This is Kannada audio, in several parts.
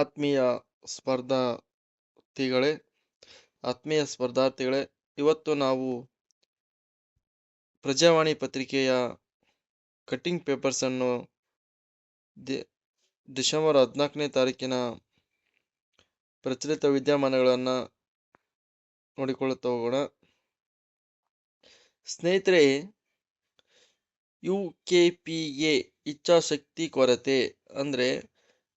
ಆತ್ಮೀಯ ಸ್ಪರ್ಧಾರ್ಥಿಗಳೇ ಆತ್ಮೀಯ ಸ್ಪರ್ಧಾರ್ಥಿಗಳೇ, ಇವತ್ತು ನಾವು ಪ್ರಜಾವಾಣಿ ಪತ್ರಿಕೆಯ ಕಟ್ಟಿಂಗ್ ಪೇಪರ್ಸನ್ನು ದಿ, ಡಿಸೆಂಬರ್ ಹದಿನಾಲ್ಕನೇ ತಾರೀಕಿನ ಪ್ರಚಲಿತ ವಿದ್ಯಮಾನಗಳನ್ನು ನೋಡಿಕೊಳ್ಳುತ್ತಾ ಹೋಗೋಣ ಸ್ನೇಹಿತರೆ, ಯು ಕೆ ಪಿ ಎ ಇಚ್ಛಾಶಕ್ತಿ ಕೊರತೆ ಅಂದರೆ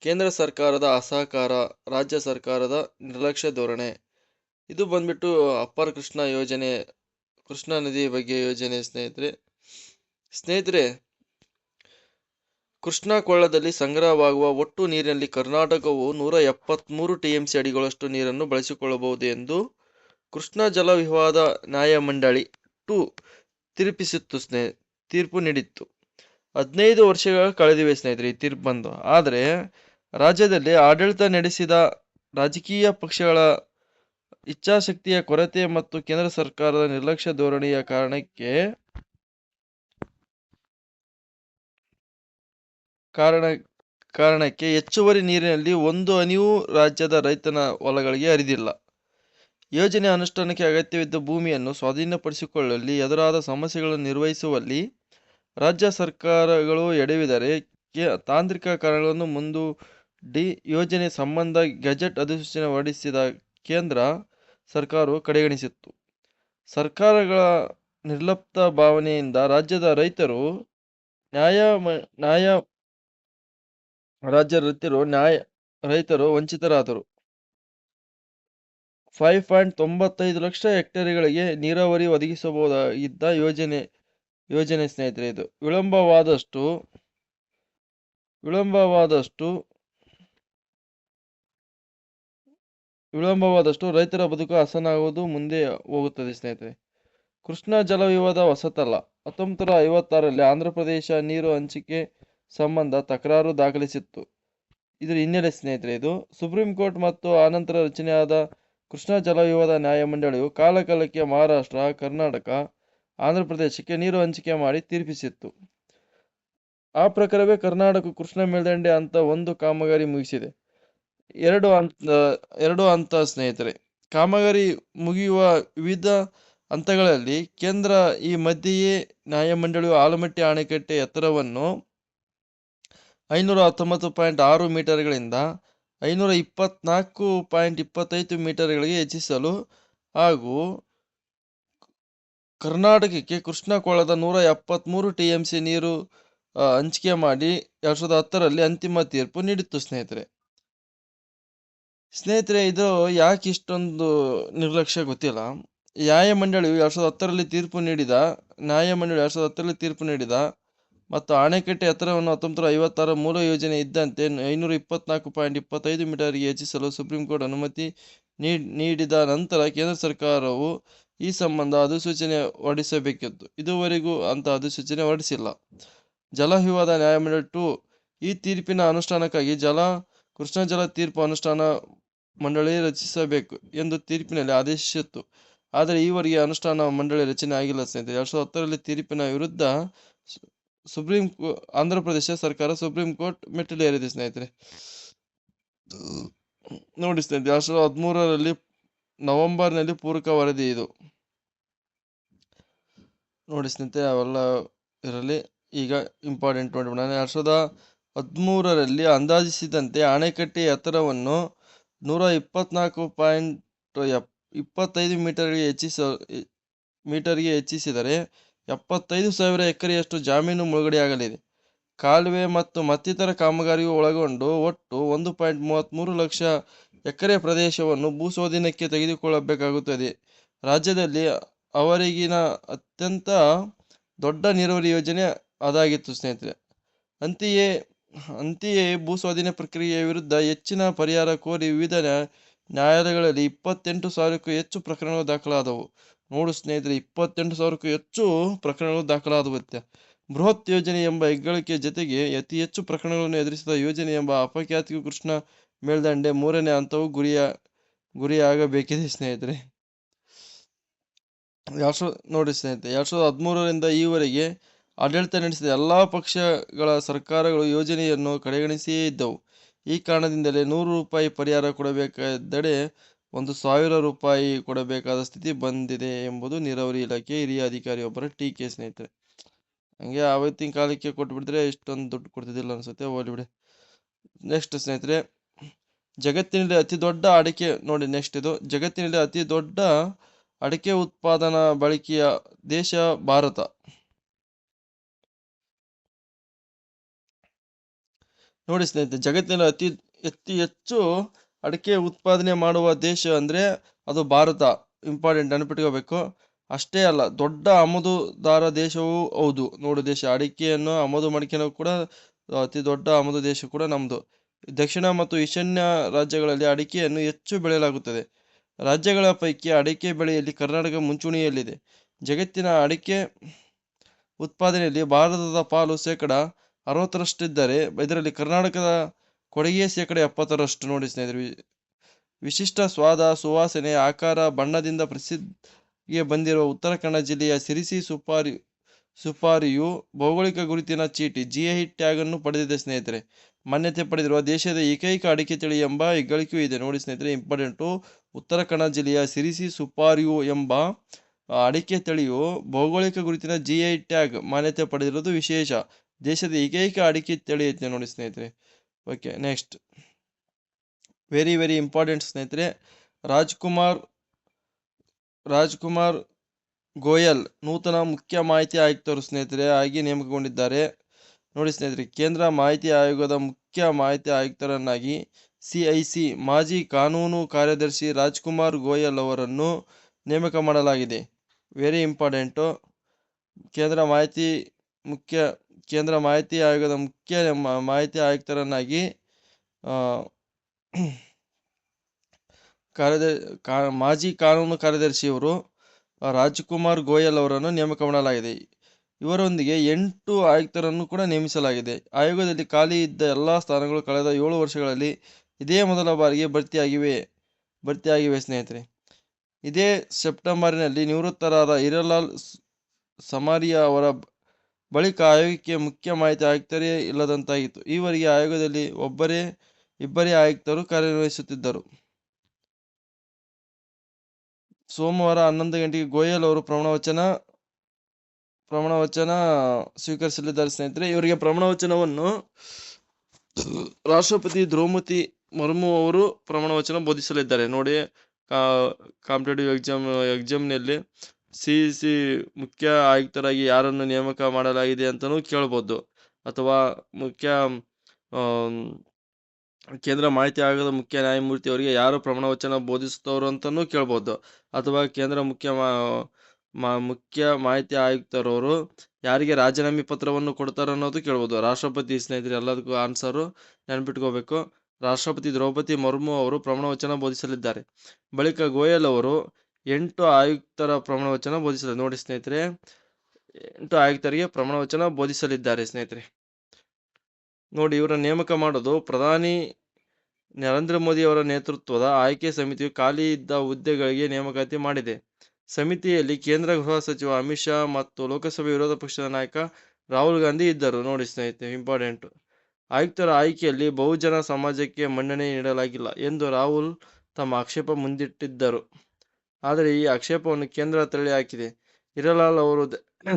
ಕೇಂದ್ರ ಸರ್ಕಾರದ ಅಸಹಕಾರ, ರಾಜ್ಯ ಸರ್ಕಾರದ ನಿರ್ಲಕ್ಷ್ಯ ಧೋರಣೆ. ಇದು ಬಂದ್ಬಿಟ್ಟು ಅಪ್ಪರ್ ಕೃಷ್ಣ ಯೋಜನೆ, ಕೃಷ್ಣಾ ನದಿ ಬಗ್ಗೆ ಯೋಜನೆ ಸ್ನೇಹಿತರೆ. ಸ್ನೇಹಿತರೆ, ಕೃಷ್ಣಾ ಕೊಳ್ಳದಲ್ಲಿ ಸಂಗ್ರಹವಾಗುವ ಒಟ್ಟು ನೀರಿನಲ್ಲಿ ಕರ್ನಾಟಕವು ನೂರ ಎಪ್ಪತ್ತ್ಮೂರು ಟಿ ಎಂ ಸಿ ಅಡಿಗಳಷ್ಟು ನೀರನ್ನು ಬಳಸಿಕೊಳ್ಳಬಹುದು ಎಂದು ಕೃಷ್ಣಾ ಜಲ ವಿವಾದ ನ್ಯಾಯಮಂಡಳಿ ಟು ತೀರ್ಪಿಸಿತ್ತು ಸ್ನೇ, ತೀರ್ಪು ನೀಡಿತ್ತು. ಹದಿನೈದು ವರ್ಷಗಳ ಕಳೆದಿವೆ ಸ್ನೇಹಿತರೆ ಈ ತೀರ್ಪು ಬಂದು. ಆದರೆ ರಾಜ್ಯದಲ್ಲಿ ಆಡಳಿತ ನಡೆಸಿದ ರಾಜಕೀಯ ಪಕ್ಷಗಳ ಇಚ್ಛಾಶಕ್ತಿಯ ಕೊರತೆ ಮತ್ತು ಕೇಂದ್ರ ಸರ್ಕಾರದ ನಿರ್ಲಕ್ಷ್ಯ ಧೋರಣೆಯ ಕಾರಣಕ್ಕೆ ಕಾರಣ, ಕಾರಣಕ್ಕೆ ಹೆಚ್ಚುವರಿ ನೀರಿನಲ್ಲಿ ಒಂದು ಹನಿಯೂ ರಾಜ್ಯದ ರೈತನ ಹೊಲಗಳಿಗೆ ಹರಿದಿಲ್ಲ. ಯೋಜನೆ ಅನುಷ್ಠಾನಕ್ಕೆ ಅಗತ್ಯವಿದ್ದ ಭೂಮಿಯನ್ನು ಸ್ವಾಧೀನಪಡಿಸಿಕೊಳ್ಳಲು, ಎದುರಾದ ಸಮಸ್ಯೆಗಳನ್ನು ನಿರ್ವಹಿಸುವಲ್ಲಿ ರಾಜ್ಯ ಸರ್ಕಾರಗಳು ಎಡವಿದರೆ ತಾಂತ್ರಿಕ ಕಾರಣಗಳನ್ನು ಮುಂದೂಡಿ ಯೋಜನೆ ಸಂಬಂಧ ಗೆಜೆಟ್ ಅಧಿಸೂಚನೆ ಹೊರಡಿಸಿದ ಕೇಂದ್ರ ಸರ್ಕಾರವು ಕಡೆಗಣಿಸಿತ್ತು. ಸರ್ಕಾರಗಳ ನಿರ್ಲಿಪ್ತ ಭಾವನೆಯಿಂದ ರಾಜ್ಯದ ರೈತರು ನ್ಯಾಯ ನ್ಯಾಯ ರಾಜ್ಯ ರೈತರು ನ್ಯಾಯ, ರೈತರು ವಂಚಿತರಾದರು. ಫೈವ್ ಪಾಯಿಂಟ್ ತೊಂಬತ್ತೈದು ಲಕ್ಷ ಹೆಕ್ಟೇರ್ಗಳಿಗೆ ನೀರಾವರಿ ಒದಗಿಸಬಹುದಾಗಿದ್ದ ಯೋಜನೆ ಯೋಜನೆ ಸ್ನೇಹಿತರೆ ಇದು. ವಿಳಂಬವಾದಷ್ಟು ವಿಳಂಬವಾದಷ್ಟು ವಿಳಂಬವಾದಷ್ಟು ರೈತರ ಬದುಕು ಹಸನಾಗುವುದು ಮುಂದೆ ಹೋಗುತ್ತದೆ, ಸ್ನೇಹಿತರೆ. ಕೃಷ್ಣಾ ಜಲ ವಿವಾದ ಹೊಸತಲ್ಲ. ಹತ್ತೊಂಬತ್ತು ನೂರ ಐವತ್ತಾರರಲ್ಲಿ ಆಂಧ್ರಪ್ರದೇಶ ನೀರು ಹಂಚಿಕೆ ಸಂಬಂಧ ತಕರಾರು ದಾಖಲಿಸಿತ್ತು. ಇದರ ಹಿನ್ನೆಲೆ, ಸ್ನೇಹಿತರೆ, ಇದು ಸುಪ್ರೀಂ ಕೋರ್ಟ್ ಮತ್ತು ಆನಂತರ ರಚನೆಯಾದ ಕೃಷ್ಣಾ ಜಲ ವಿವಾದ ನ್ಯಾಯಮಂಡಳಿಯು ಕಾಲಕಾಲಕ್ಕೆ ಮಹಾರಾಷ್ಟ್ರ, ಕರ್ನಾಟಕ ಆಂಧ್ರಪ್ರದೇಶಕ್ಕೆ ನೀರು ಹಂಚಿಕೆ ಮಾಡಿ ತೀರ್ಪಿಸಿತ್ತು. ಆ ಪ್ರಕಾರವೇ ಕರ್ನಾಟಕ ಕೃಷ್ಣಾ ಮೇಲ್ದಂಡೆ ಅಂತ ಒಂದು ಕಾಮಗಾರಿ ಮುಗಿಸಿದೆ. ಎರಡು ಹಂತ ಎರಡು ಹಂತ ಸ್ನೇಹಿತರೆ. ಕಾಮಗಾರಿ ಮುಗಿಯುವ ವಿವಿಧ ಹಂತಗಳಲ್ಲಿ ಕೇಂದ್ರ ಈ ಮಧ್ಯೆಯೇ ನ್ಯಾಯಮಂಡಳಿಯು ಆಲಮಟ್ಟಿ ಅಣೆಕಟ್ಟೆ ಎತ್ತರವನ್ನು ಐನೂರ ಹತ್ತೊಂಬತ್ತು ಪಾಯಿಂಟ್ ಆರು ಮೀಟರ್ಗಳಿಂದ ಐನೂರ ಇಪ್ಪತ್ನಾಲ್ಕು ಪಾಯಿಂಟ್ ಇಪ್ಪತ್ತೈದು ಮೀಟರ್ಗಳಿಗೆ ಹೆಚ್ಚಿಸಲು ಹಾಗೂ ಕರ್ನಾಟಕಕ್ಕೆ ಕೃಷ್ಣಕೊಳದ ನೂರ ಎಪ್ಪತ್ತ್ಮೂರು ಟಿ ಎಂ ಸಿ ನೀರು ಹಂಚಿಕೆ ಮಾಡಿ ಎರಡು ಸಾವಿರದ ಹತ್ತರಲ್ಲಿ ಅಂತಿಮ ತೀರ್ಪು ನೀಡಿತ್ತು ಸ್ನೇಹಿತರೆ. ಸ್ನೇಹಿತರೆ, ಇದು ಯಾಕೆ ಇಷ್ಟೊಂದು ನಿರ್ಲಕ್ಷ್ಯ ಗೊತ್ತಿಲ್ಲ. ನ್ಯಾಯಮಂಡಳಿಯು ಎರಡು ಸಾವಿರದ ಹತ್ತರಲ್ಲಿ ತೀರ್ಪು ನೀಡಿದ ನ್ಯಾಯಮಂಡಳಿ ಎರಡು ಸಾವಿರದ ಹತ್ತರಲ್ಲಿ ತೀರ್ಪು ನೀಡಿದ ಮತ್ತು ಅಣೆಕಟ್ಟೆ ಎತ್ತರವನ್ನು ಹತ್ತೊಂಬತ್ತು ನೂರ ಐವತ್ತಾರ ಮೂಲ ಯೋಜನೆ ಇದ್ದಂತೆ ಐನೂರ ಇಪ್ಪತ್ನಾಲ್ಕು ಪಾಯಿಂಟ್ ಇಪ್ಪತ್ತೈದು ಮೀಟರ್ಗೆ ಹೆಚ್ಚಿಸಲು ಸುಪ್ರೀಂ ಕೋರ್ಟ್ ಅನುಮತಿ ನೀಡಿದ ನಂತರ ಕೇಂದ್ರ ಸರ್ಕಾರವು ಈ ಸಂಬಂಧ ಅಧಿಸೂಚನೆ ಹೊರಡಿಸಬೇಕಿತ್ತು. ಇದುವರೆಗೂ ಅಂತ ಅಧಿಸೂಚನೆ ಹೊರಡಿಸಿಲ್ಲ. ಜಲ ವಿವಾದ ನ್ಯಾಯಮಂಡಳಿ ಟು ಈ ತೀರ್ಪಿನ ಅನುಷ್ಠಾನಕ್ಕಾಗಿ ಜಲ, ಕೃಷ್ಣ ಜಲ ತೀರ್ಪು ಅನುಷ್ಠಾನ ಮಂಡಳಿ ರಚಿಸಬೇಕು ಎಂದು ತೀರ್ಪಿನಲ್ಲಿ ಆದೇಶಿಸಿತ್ತು. ಆದರೆ ಈವರೆಗೆ ಅನುಷ್ಠಾನ ಮಂಡಳಿ ರಚನೆ ಆಗಿಲ್ಲ ಸ್ನೇಹಿತರೆ. ಎರಡ್ ಸಾವಿರದ ಹತ್ತರಲ್ಲಿ ತೀರ್ಪಿನ ವಿರುದ್ಧ ಸುಪ್ರೀಂ ಆಂಧ್ರಪ್ರದೇಶ ಸರ್ಕಾರ ಸುಪ್ರೀಂ ಕೋರ್ಟ್ ಮೆಟ್ಟಿಲೇರಿದೆ ಸ್ನೇಹಿತರೆ. ನೋಡಿ ಸ್ನೇಹಿತರೆ, ಎರಡ್ ಸಾವಿರದ ಹದಿಮೂರರಲ್ಲಿ ನವೆಂಬರ್ನಲ್ಲಿ ಪೂರಕ ವರದಿ ಇದು. ನೋಡಿ ಸ್ನೇಹಿತರೆ, ಅವೆಲ್ಲ ಇರಲಿ. ಈಗ ಇಂಪಾರ್ಟೆಂಟ್ ನೋಡಿ ಎರಡು ಸಾವಿರದ ಹದಿಮೂರರಲ್ಲಿ ಅಂದಾಜಿಸಿದಂತೆ ಅಣೆಕಟ್ಟೆ ಎತ್ತರವನ್ನು ನೂರ ಇಪ್ಪತ್ನಾಲ್ಕು ಪಾಯಿಂಟ್ ಎಪ್, ಇಪ್ಪತ್ತೈದು ಮೀಟರ್ಗೆ ಹೆಚ್ಚಿಸ ಮೀಟರ್ಗೆ ಹೆಚ್ಚಿಸಿದರೆ ಎಪ್ಪತ್ತೈದು ಸಾವಿರ ಎಕರೆಯಷ್ಟು ಜಮೀನು ಮುಳುಗಡೆಯಾಗಲಿದೆ ಕಾಲುವೆ ಮತ್ತು ಮತ್ತಿತರ ಕಾಮಗಾರಿಯು ಒಳಗೊಂಡು ಒಟ್ಟು ಒಂದು ಪಾಯಿಂಟ್ ಮೂವತ್ತ್ಮೂರು ಲಕ್ಷ ಎಕರೆ ಪ್ರದೇಶವನ್ನು ಭೂಸ್ವಾಧೀನಕ್ಕೆ ತೆಗೆದುಕೊಳ್ಳಬೇಕಾಗುತ್ತದೆ. ರಾಜ್ಯದಲ್ಲಿ ಅವರಿಗಿನ ಅತ್ಯಂತ ದೊಡ್ಡ ನೀರಾವರಿ ಯೋಜನೆ ಅದಾಗಿತ್ತು ಸ್ನೇಹಿತರೆ. ಅಂತೆಯೇ ಅಂತೆಯೇ ಭೂಸ್ವಾಧೀನ ಪ್ರಕ್ರಿಯೆಯ ವಿರುದ್ಧ ಹೆಚ್ಚಿನ ಪರಿಹಾರ ಕೋರಿ ವಿವಿಧ ನ್ಯಾಯಾಲಯಗಳಲ್ಲಿ ಇಪ್ಪತ್ತೆಂಟು ಸಾವಿರಕ್ಕೂ ಹೆಚ್ಚು ಪ್ರಕರಣಗಳು ದಾಖಲಾದವು. ನೋಡು ಸ್ನೇಹಿತರೆ, ಇಪ್ಪತ್ತೆಂಟು ಸಾವಿರಕ್ಕೂ ಹೆಚ್ಚು ಪ್ರಕರಣಗಳು ದಾಖಲಾದವುತ್ತೆ ಬೃಹತ್ ಯೋಜನೆ ಎಂಬ ಹೆಗ್ಗಳಿಕೆ ಜೊತೆಗೆ ಅತಿ ಹೆಚ್ಚು ಪ್ರಕರಣಗಳನ್ನು ಎದುರಿಸಿದ ಯೋಜನೆ ಎಂಬ ಅಪಖ್ಯಾತಿ ಕೃಷ್ಣ ಮೇಲ್ದಂಡೆ ಮೂರನೇ ಹಂತವು ಗುರಿಯ, ಗುರಿಯಾಗಬೇಕಿದೆ ಸ್ನೇಹಿತರೆ. ಎರಡು ಸಾವಿರದ ನೋಡಿ ಸ್ನೇಹಿತರೆ, ಎರಡು ಸಾವಿರದ ಹದಿಮೂರರಿಂದ ಈವರೆಗೆ ಆಡಳಿತ ನಡೆಸಿದ ಎಲ್ಲ ಪಕ್ಷಗಳ ಸರ್ಕಾರಗಳು ಯೋಜನೆಯನ್ನು ಕಡೆಗಣಿಸಿಯೇ ಇದ್ದವು. ಈ ಕಾರಣದಿಂದಲೇ ನೂರು ರೂಪಾಯಿ ಪರಿಹಾರ ಕೊಡಬೇಕಾದ್ದರೆ ಒಂದು ಸಾವಿರ ರೂಪಾಯಿ ಕೊಡಬೇಕಾದ ಸ್ಥಿತಿ ಬಂದಿದೆ ಎಂಬುದು ನೀರಾವರಿ ಇಲಾಖೆ ಹಿರಿಯ ಅಧಿಕಾರಿಯೊಬ್ಬರ ಟೀಕೆ ಸ್ನೇಹಿತರೆ. ಹಂಗೆ ಆವತ್ತಿನ ಕಾಲಕ್ಕೆ ಕೊಟ್ಬಿಟ್ಟಿದ್ರೆ ಇಷ್ಟೊಂದು ದುಡ್ಡು ಕೊಡ್ತಿದ್ದಿಲ್ಲ ಅನ್ಸುತ್ತೆ, ಹೋಗ್ಲಿ ಬಿಡಿ. ನೆಕ್ಸ್ಟ್ ಸ್ನೇಹಿತರೆ, ಜಗತ್ತಿನಲ್ಲಿ ಅತಿ ದೊಡ್ಡ ಅಡಿಕೆ ನೋಡಿ ನೆಕ್ಸ್ಟ್ ಇದು. ಜಗತ್ತಿನಲ್ಲಿ ಅತಿ ದೊಡ್ಡ ಅಡಿಕೆ ಉತ್ಪಾದನಾ ಬಳಕೆಯ ದೇಶ ಭಾರತ. ನೋಡಿ ಸ್ನೇಹಿತರೆ ಜಗತ್ತಿನಲ್ಲಿ ಅತಿ ಅತಿ ಹೆಚ್ಚು ಅಡಿಕೆ ಉತ್ಪಾದನೆ ಮಾಡುವ ದೇಶ ಅಂದರೆ ಅದು ಭಾರತ. ಇಂಪಾರ್ಟೆಂಟ್ ನೆನಪಿಟ್ಕೋಬೇಕು ಅಷ್ಟೇ ಅಲ್ಲ, ದೊಡ್ಡ ಆಮದುದಾರ ದೇಶವೂ ಹೌದು. ನೋಡು, ದೇಶ ಅಡಿಕೆಯನ್ನು ಆಮದು ಮಾಡಿಕೊಳ್ಳೋ ಕೂಡ, ಅತಿ ದೊಡ್ಡ ಆಮದು ದೇಶ ಕೂಡ ನಮ್ಮದು ದಕ್ಷಿಣ ಮತ್ತು ಈಶಾನ್ಯ ರಾಜ್ಯಗಳಲ್ಲಿ ಅಡಿಕೆಯನ್ನು ಹೆಚ್ಚು ಬೆಳೆಯಲಾಗುತ್ತದೆ. ರಾಜ್ಯಗಳ ಪೈಕಿ ಅಡಿಕೆ ಬೆಳೆಯಲ್ಲಿ ಕರ್ನಾಟಕ ಮುಂಚೂಣಿಯಲ್ಲಿದೆ. ಜಗತ್ತಿನ ಅಡಿಕೆ ಉತ್ಪಾದನೆಯಲ್ಲಿ ಭಾರತದ ಪಾಲು ಶೇಕಡ ಅರವತ್ತರಷ್ಟಿದ್ದರೆ ಇದರಲ್ಲಿ ಕರ್ನಾಟಕದ ಕೊಡುಗೆ ಶೇಕಡ ಎಪ್ಪತ್ತರಷ್ಟು ನೋಡಿ ಸ್ನೇಹಿತರೆ. ವಿಶಿಷ್ಟ ಸ್ವಾದ, ಸುವಾಸನೆ, ಆಕಾರ, ಬಣ್ಣದಿಂದ ಪ್ರಸಿದ್ಧಿಗೆ ಬಂದಿರುವ ಉತ್ತರ ಕನ್ನಡ ಜಿಲ್ಲೆಯ ಸಿರಿಸಿ ಸುಪಾರಿ, ಸುಪಾರಿಯು ಭೌಗೋಳಿಕ ಗುರುತಿನ ಚೀಟಿ ಜಿ ಟ್ಯಾಗ್ ಅನ್ನು ಪಡೆದಿದೆ ಸ್ನೇಹಿತರೆ. ಮಾನ್ಯತೆ ಪಡೆದಿರುವ ದೇಶದ ಏಕೈಕ ಅಡಿಕೆ ತಳಿ ಎಂಬ ಹೆಗ್ಗಳಿಕೆಯೂ ಇದೆ. ನೋಡಿ ಸ್ನೇಹಿತರೆ, ಇಂಪಾರ್ಟೆಂಟು ಉತ್ತರ ಕನ್ನಡ ಜಿಲ್ಲೆಯ ಸಿರಿಸಿ ಸುಪಾರಿಯು ಎಂಬ ಅಡಿಕೆ ತಳಿಯು ಭೌಗೋಳಿಕ ಗುರುತಿನ ಜಿ ಐ ಟ್ಯಾಗ್ ಮಾನ್ಯತೆ ಪಡೆದಿರುವುದು ವಿಶೇಷ. ದೇಶದ ಏಕೈಕ ಅಡಿಕೆ ತಳಿ ನೋಡಿ ಸ್ನೇಹಿತರೆ. Okay next very very important ಸ್ನೇಹಿತರೆ. ರಾಜ್ಕುಮಾರ್ ರಾಜ್ಕುಮಾರ್ ಗೋಯಲ್ ನೂತನ ಮುಖ್ಯ ಮಾಹಿತಿ ಆಯುಕ್ತರು ಸ್ನೇಹಿತರೆ ಆಗಿ ನೇಮಕಗೊಂಡಿದ್ದಾರೆ. ನೋಡಿ ಸ್ನೇಹಿತರೆ, ಕೇಂದ್ರ ಮಾಹಿತಿ ಆಯೋಗದ ಮುಖ್ಯ ಮಾಹಿತಿ ಆಯುಕ್ತರನ್ನಾಗಿ ಸಿಐಸಿ ಮಾಜಿ ಕಾನೂನು ಕಾರ್ಯದರ್ಶಿ ರಾಜ್ಕುಮಾರ್ ಗೋಯಲ್ ಅವರನ್ನು ನೇಮಕ ಮಾಡಲಾಗಿದೆ. ವೆರಿ ಇಂಪಾರ್ಟೆಂಟು ಕೇಂದ್ರ ಮಾಹಿತಿ ಮುಖ್ಯ ಕೇಂದ್ರ ಮಾಹಿತಿ ಆಯೋಗದ ಮುಖ್ಯ ಮಾಹಿತಿ ಆಯುಕ್ತರನ್ನಾಗಿ ಕಾರ್ಯದ ಕಾ, ಮಾಜಿ ಕಾನೂನು ಕಾರ್ಯದರ್ಶಿಯವರು ರಾಜ್ಕುಮಾರ್ ಗೋಯಲ್ ಅವರನ್ನು ನೇಮಕ ಮಾಡಲಾಗಿದೆ. ಇವರೊಂದಿಗೆ ಎಂಟು ಆಯುಕ್ತರನ್ನು ಕೂಡ ನೇಮಿಸಲಾಗಿದೆ. ಆಯೋಗದಲ್ಲಿ ಖಾಲಿ ಇದ್ದ ಎಲ್ಲ ಸ್ಥಾನಗಳು ಕಳೆದ ಏಳು ವರ್ಷಗಳಲ್ಲಿ ಇದೇ ಮೊದಲ ಬಾರಿಗೆ ಭರ್ತಿಯಾಗಿವೆ ಭರ್ತಿಯಾಗಿವೆ ಸ್ನೇಹಿತರೆ. ಇದೇ ಸೆಪ್ಟೆಂಬರ್ನಲ್ಲಿ ನಿವೃತ್ತರಾದ ಹಿರಲಾಲ್ ಸಮಾರಿಯಾ ಅವರ ಬಳಿಕ ಆಯೋಗಕ್ಕೆ ಮುಖ್ಯ ಮಾಹಿತಿ ಆಯುಕ್ತರೇ ಇಲ್ಲದಂತಾಗಿತ್ತು ಈವರೆಗೆ ಆಯೋಗದಲ್ಲಿ ಒಬ್ಬರೇ, ಇಬ್ಬರೇ ಆಯುಕ್ತರು ಕಾರ್ಯನಿರ್ವಹಿಸುತ್ತಿದ್ದರು. ಸೋಮವಾರ ಹನ್ನೊಂದು ಗಂಟೆಗೆ ಗೋಯಲ್ ಅವರು ಪ್ರಮಾಣ ವಚನ ಪ್ರಮಾಣ ವಚನ ಸ್ವೀಕರಿಸಲಿದ್ದಾರೆ. ಸ್ನೇಹಿತರೆ, ಇವರಿಗೆ ಪ್ರಮಾಣ ವಚನವನ್ನು ರಾಷ್ಟ್ರಪತಿ ದ್ರೌಪದಿ ಮುರ್ಮು ಅವರು ಪ್ರಮಾಣ ವಚನ ಬೋಧಿಸಲಿದ್ದಾರೆ. ನೋಡಿ ಕಾಂಪಿಟೇಟಿವ್ ಎಕ್ಸಾಮ್, ಎಕ್ಸಾಮ್ನಲ್ಲಿ ಸಿ ಸಿ ಮುಖ್ಯ ಆಯುಕ್ತರಾಗಿ ಯಾರನ್ನು ನೇಮಕ ಮಾಡಲಾಗಿದೆ ಅಂತಲೂ ಕೇಳ್ಬೋದು. ಅಥವಾ ಮುಖ್ಯ ಕೇಂದ್ರ ಮಾಹಿತಿ ಆಯೋಗದ ಮುಖ್ಯ ನ್ಯಾಯಮೂರ್ತಿ ಅವರಿಗೆ ಯಾರು ಪ್ರಮಾಣ ವಚನ ಬೋಧಿಸುತ್ತವರು ಅಂತಲೂ ಕೇಳ್ಬೋದು. ಅಥವಾ ಕೇಂದ್ರ ಮುಖ್ಯ ಮಾ, ಮುಖ್ಯ ಮಾಹಿತಿ ಆಯುಕ್ತರವರು ಯಾರಿಗೆ ರಾಜೀನಾಮೆ ಪತ್ರವನ್ನು ಕೊಡ್ತಾರೆ ಅನ್ನೋದು ಕೇಳ್ಬೋದು. ರಾಷ್ಟ್ರಪತಿ ಸ್ನೇಹಿತರೆ ಎಲ್ಲದಕ್ಕೂ ಆನ್ಸರು ನೆನಪಿಟ್ಕೋಬೇಕು. ರಾಷ್ಟ್ರಪತಿ ದ್ರೌಪದಿ ಮುರ್ಮು ಅವರು ಪ್ರಮಾಣ ವಚನ ಬೋಧಿಸಲಿದ್ದಾರೆ. ಬಳಿಕ ಗೋಯಲ್ ಅವರು ಎಂಟು ಆಯುಕ್ತರ ಪ್ರಮಾಣ ವಚನ ಬೋಧಿಸಲಿದ್ದಾರೆ ನೋಡಿ ಸ್ನೇಹಿತರೆ, ಎಂಟು ಆಯುಕ್ತರಿಗೆ ಪ್ರಮಾಣ ವಚನ ಬೋಧಿಸಲಿದ್ದಾರೆ ಸ್ನೇಹಿತರೆ. ನೋಡಿ, ಇವರ ನೇಮಕ ಮಾಡೋದು ಪ್ರಧಾನಿ ನರೇಂದ್ರ ಮೋದಿ ಅವರ ನೇತೃತ್ವದ ಆಯ್ಕೆ ಸಮಿತಿಯು ಖಾಲಿ ಇದ್ದ ಹುದ್ದೆಗಳಿಗೆ ನೇಮಕಾತಿ ಮಾಡಿದೆ. ಸಮಿತಿಯಲ್ಲಿ ಕೇಂದ್ರ ಗೃಹ ಸಚಿವ ಅಮಿತ್ ಶಾ ಮತ್ತು ಲೋಕಸಭೆ ವಿರೋಧ ಪಕ್ಷದ ನಾಯಕ ರಾಹುಲ್ ಗಾಂಧಿ ಇದ್ದರು. ನೋಡಿ ಸ್ನೇಹಿತರೆ, ಇಂಪಾರ್ಟೆಂಟು. ಆಯುಕ್ತರ ಆಯ್ಕೆಯಲ್ಲಿ ಬಹುಜನ ಸಮಾಜಕ್ಕೆ ಮನ್ನಣೆ ನೀಡಲಾಗಿಲ್ಲ ಎಂದು ರಾಹುಲ್ ತಮ್ಮ ಆಕ್ಷೇಪ ಮುಂದಿಟ್ಟಿದ್ದರು. ಆದರೆ ಈ ಆಕ್ಷೇಪವನ್ನು ಕೇಂದ್ರ ತಳ್ಳಿ ಹಾಕಿದೆ. ಹಿರಲಾಲ್ ಅವರು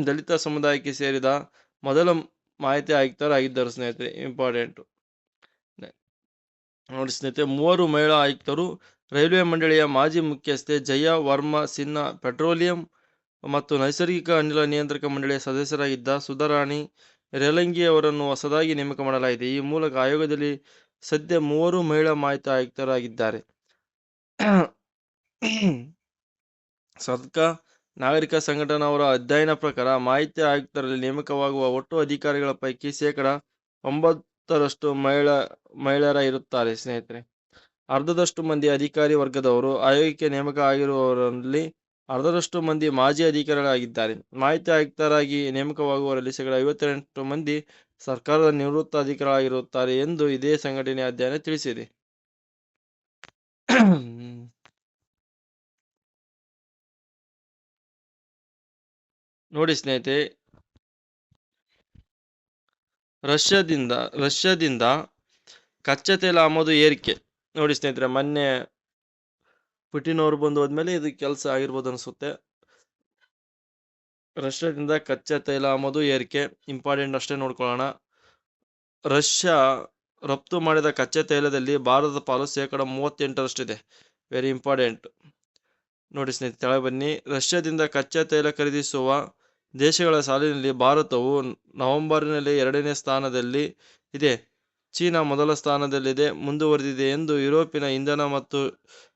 ದಲಿತ ಸಮುದಾಯಕ್ಕೆ ಸೇರಿದ ಮೊದಲ ಮಾಹಿತಿ ಆಯುಕ್ತರಾಗಿದ್ದರು, ಸ್ನೇಹಿತರೆ. ಇಂಪಾರ್ಟೆಂಟು. ನೋಡಿ ಸ್ನೇಹಿತರೆ, ಮೂವರು ಮಹಿಳಾ ಆಯುಕ್ತರು, ರೈಲ್ವೆ ಮಂಡಳಿಯ ಮಾಜಿ ಮುಖ್ಯಸ್ಥೆ ಜಯ ವರ್ಮಾ ಸಿನ್ಹಾ ಪೆಟ್ರೋಲಿಯಂ ಮತ್ತು ನೈಸರ್ಗಿಕ ಅನಿಲ ನಿಯಂತ್ರಕ ಮಂಡಳಿಯ ಸದಸ್ಯರಾಗಿದ್ದ ಸುಧಾರಾಣಿ ರೇಲಂಗಿ ಅವರನ್ನು ಹೊಸದಾಗಿ ನೇಮಕ ಮಾಡಲಾಗಿದೆ. ಈ ಮೂಲಕ ಆಯೋಗದಲ್ಲಿ ಸದ್ಯ ಮೂವರು ಮಹಿಳಾ ಮಾಹಿತಿ ಆಯುಕ್ತರಾಗಿದ್ದಾರೆ. ಸದ್ಕ ನಾಗರಿಕ ಸಂಘಟನೆಯವರ ಅಧ್ಯಯನ ಪ್ರಕಾರ ಮಾಹಿತಿ ಆಯುಕ್ತರಲ್ಲಿ ನೇಮಕವಾಗುವ ಒಟ್ಟು ಅಧಿಕಾರಿಗಳ ಪೈಕಿ ಶೇಕಡ ಒಂಬತ್ತರಷ್ಟು ಮಹಿಳಾ, ಮಹಿಳೆಯರ ಇರುತ್ತಾರೆ. ಸ್ನೇಹಿತರೆ, ಅರ್ಧದಷ್ಟು ಮಂದಿ ಅಧಿಕಾರಿ ವರ್ಗದವರು ಆಯೋಗಕ್ಕೆ ನೇಮಕ ಆಗಿರುವವರಲ್ಲಿ ಅರ್ಧದಷ್ಟು ಮಂದಿ ಮಾಜಿ ಅಧಿಕಾರಿಗಳಾಗಿದ್ದಾರೆ. ಮಾಹಿತಿ ಆಯುಕ್ತರಾಗಿ ನೇಮಕವಾಗುವವರಲ್ಲಿ ಶೇಕಡ ಐವತ್ತೆಂಟು ಮಂದಿ ಸರ್ಕಾರದ ನಿವೃತ್ತ ಅಧಿಕಾರಿಗಳಾಗಿರುತ್ತಾರೆ ಎಂದು ಇದೇ ಸಂಘಟನೆ ಅಧ್ಯಯನ ತಿಳಿಸಿದೆ. ನೋಡಿ ಸ್ನೇಹಿತರೆ, ರಷ್ಯಾದಿಂದ ರಷ್ಯಾದಿಂದ ಕಚ್ಚಾ ತೈಲ ಆಮದು ಏರಿಕೆ. ನೋಡಿ ಸ್ನೇಹಿತರೆ, ಮೊನ್ನೆ ಪುಟಿನ್ ಅವರು ಬಂದು ಹೋದ್ಮೇಲೆ ಇದು ಕೆಲಸ ಆಗಿರ್ಬೋದು ಅನಿಸುತ್ತೆ. ರಷ್ಯಾದಿಂದ ಕಚ್ಚಾ ತೈಲ ಆಮದು ಏರಿಕೆ ಇಂಪಾರ್ಟೆಂಟ್ ಅಷ್ಟೇ ನೋಡ್ಕೊಳ್ಳೋಣ. ರಷ್ಯಾ ರಫ್ತು ಮಾಡಿದ ಕಚ್ಚಾ ತೈಲದಲ್ಲಿ ಭಾರತದ ಪಾಲು ಶೇಕಡ ಮೂವತ್ತೆಂಟರಷ್ಟಿದೆ. ವೆರಿ ಇಂಪಾರ್ಟೆಂಟ್ ನೋಡಿ ಸ್ನೇಹಿತರೆ ಬನ್ನಿ. ರಷ್ಯಾದಿಂದ ಕಚ್ಚಾ ತೈಲ ಖರೀದಿಸುವ ದೇಶಗಳ ಸಾಲಿನಲ್ಲಿ ಭಾರತವು ನವೆಂಬರ್ನಲ್ಲಿ ಎರಡನೇ ಸ್ಥಾನದಲ್ಲಿ ಇದೆ. ಚೀನಾ ಮೊದಲ ಸ್ಥಾನದಲ್ಲಿದೆ, ಮುಂದುವರೆದಿದೆ ಎಂದು ಯುರೋಪಿನ ಇಂಧನ ಮತ್ತು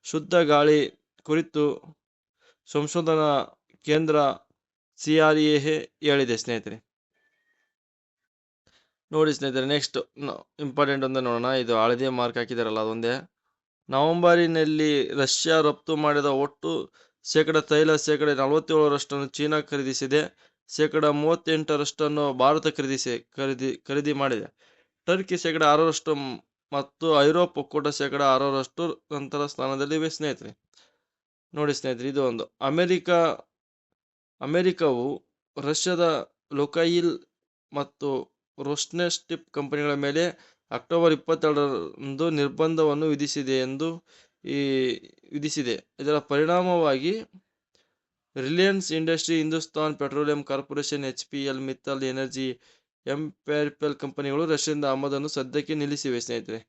ಶುದ್ಧ ಗಾಳಿ ಕುರಿತು ಸಂಶೋಧನಾ ಕೇಂದ್ರ ಸಿಆರ್ಎ ಹೇಳಿದೆ ಸ್ನೇಹಿತರೆ. ನೋಡಿ ಸ್ನೇಹಿತರೆ ನೆಕ್ಸ್ಟ್ ಇಂಪಾರ್ಟೆಂಟ್ ಒಂದು ನೋಡೋಣ. ಇದು ಹಳದಿ ಮಾರ್ಕ್ ಹಾಕಿದಾರಲ್ಲ ಅದೊಂದೇ. ನವೆಂಬರಿನಲ್ಲಿ ರಷ್ಯಾ ರಫ್ತು ಮಾಡಿದ ಒಟ್ಟು ಶೇಕಡ ತೈಲ, ಶೇಕಡ ನಲವತ್ತೇಳರಷ್ಟನ್ನು ಚೀನಾ ಖರೀದಿಸಿದೆ. ಶೇಕಡ ಮೂವತ್ತೆಂಟರಷ್ಟನ್ನು ಭಾರತ ಖರೀದಿಸಿ, ಖರೀದಿ ಖರೀದಿ ಮಾಡಿದೆ. ಟರ್ಕಿ ಶೇಕಡ ಆರರಷ್ಟು ಮತ್ತು ಐರೋಪ್ ಒಕ್ಕೂಟ ಶೇಕಡ ಆರರಷ್ಟು ನಂತರ ಸ್ಥಾನದಲ್ಲಿವೆ ಸ್ನೇಹಿತರೆ. ನೋಡಿ ಸ್ನೇಹಿತರೆ, ಇದು ಒಂದು. ಅಮೆರಿಕ, ಅಮೆರಿಕವು ರಷ್ಯಾದ ಲೊಕೈಲ್ ಮತ್ತು ರೋಸ್ನೆಸ್ಟಿಪ್ ಕಂಪನಿಗಳ ಮೇಲೆ ಅಕ್ಟೋಬರ್ ಇಪ್ಪತ್ತೆರಡರಂದು ನಿರ್ಬಂಧವನ್ನು ವಿಧಿಸಿದೆ ಎಂದು ಈ ವಿಧಿಸಿದೆ. ಇದರ ಪರಿಣಾಮವಾಗಿ Reliance industry, Hindustan petroleum corporation, H P L, Mittal energy, ಎಂಪೆರಿಪಲ್ ಕಂಪನಿಗಳು ರಷ್ಯಾದಿಂದ ಆಮದನ್ನು ಸದ್ಯಕ್ಕೆ ನಿಲ್ಲಿಸಿವೆ, ಸ್ನೇಹಿತರೆ.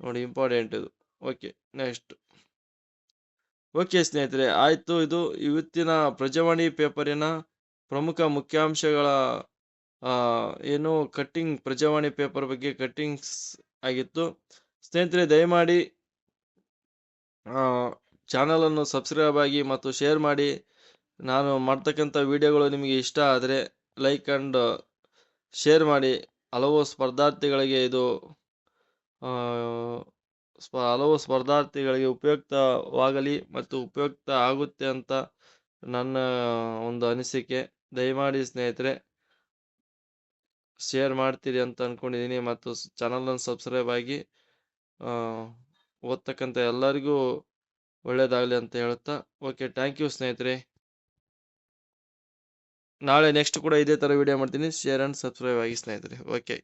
ನೋಡಿ ಇಂಪಾರ್ಟೆಂಟ್ ಇದು. ಓಕೆ ನೆಕ್ಸ್ಟ್ ಓಕೆ ಸ್ನೇಹಿತರೆ, ಆಯಿತು. ಇದು ಇವತ್ತಿನ ಪ್ರಜಾವಾಣಿ ಪೇಪರಿನ ಪ್ರಮುಖ ಮುಖ್ಯಾಂಶಗಳ ಏನು ಕಟ್ಟಿಂಗ್ ಪ್ರಜಾವಾಣಿ ಪೇಪರ್ ಬಗ್ಗೆ ಕಟ್ಟಿಂಗ್ಸ್ ಆಗಿತ್ತು. ಸ್ನೇಹಿತರೆ, ದಯಮಾಡಿ ಚಾನಲನ್ನು ಸಬ್ಸ್ಕ್ರೈಬ್ ಆಗಿ ಮತ್ತು ಶೇರ್ ಮಾಡಿ. ನಾನು ಮಾಡ್ತಕ್ಕಂಥ ವಿಡಿಯೋಗಳು ನಿಮಗೆ ಇಷ್ಟ ಆದರೆ ಲೈಕ್ ಆ್ಯಂಡ್ ಶೇರ್ ಮಾಡಿ. ಹಲವು ಸ್ಪರ್ಧಾರ್ಥಿಗಳಿಗೆ ಇದು ಸ್ಪ, ಹಲವು ಸ್ಪರ್ಧಾರ್ಥಿಗಳಿಗೆ ಉಪಯುಕ್ತವಾಗಲಿ ಮತ್ತು ಉಪಯುಕ್ತ ಆಗುತ್ತೆ ಅಂತ ನನ್ನ ಒಂದು ಅನಿಸಿಕೆ. ದಯಮಾಡಿ ಸ್ನೇಹಿತರೆ, ಶೇರ್ ಮಾಡ್ತೀರಿ ಅಂತ ಅಂದ್ಕೊಂಡಿದ್ದೀನಿ ಮತ್ತು ಚಾನಲನ್ನು ಸಬ್ಸ್ಕ್ರೈಬ್ ಆಗಿ ಓದ್ತಕ್ಕಂಥ ಎಲ್ಲರಿಗೂ ಒಳ್ಳೇದಾಗಲಿ ಅಂತ ಹೇಳುತ್ತಾ, ಓಕೆ ಥ್ಯಾಂಕ್ ಯು ಸ್ನೇಹಿತರೆ. ನಾಳೆ ನೆಕ್ಸ್ಟ್ ಕೂಡ ಇದೇ ಥರ ವಿಡಿಯೋ ಮಾಡ್ತೀನಿ. ಶೇರ್ ಆ್ಯಂಡ್ ಸಬ್ಸ್ಕ್ರೈಬ್ ಆಗಿ ಸ್ನೇಹಿತರೆ. ಓಕೆ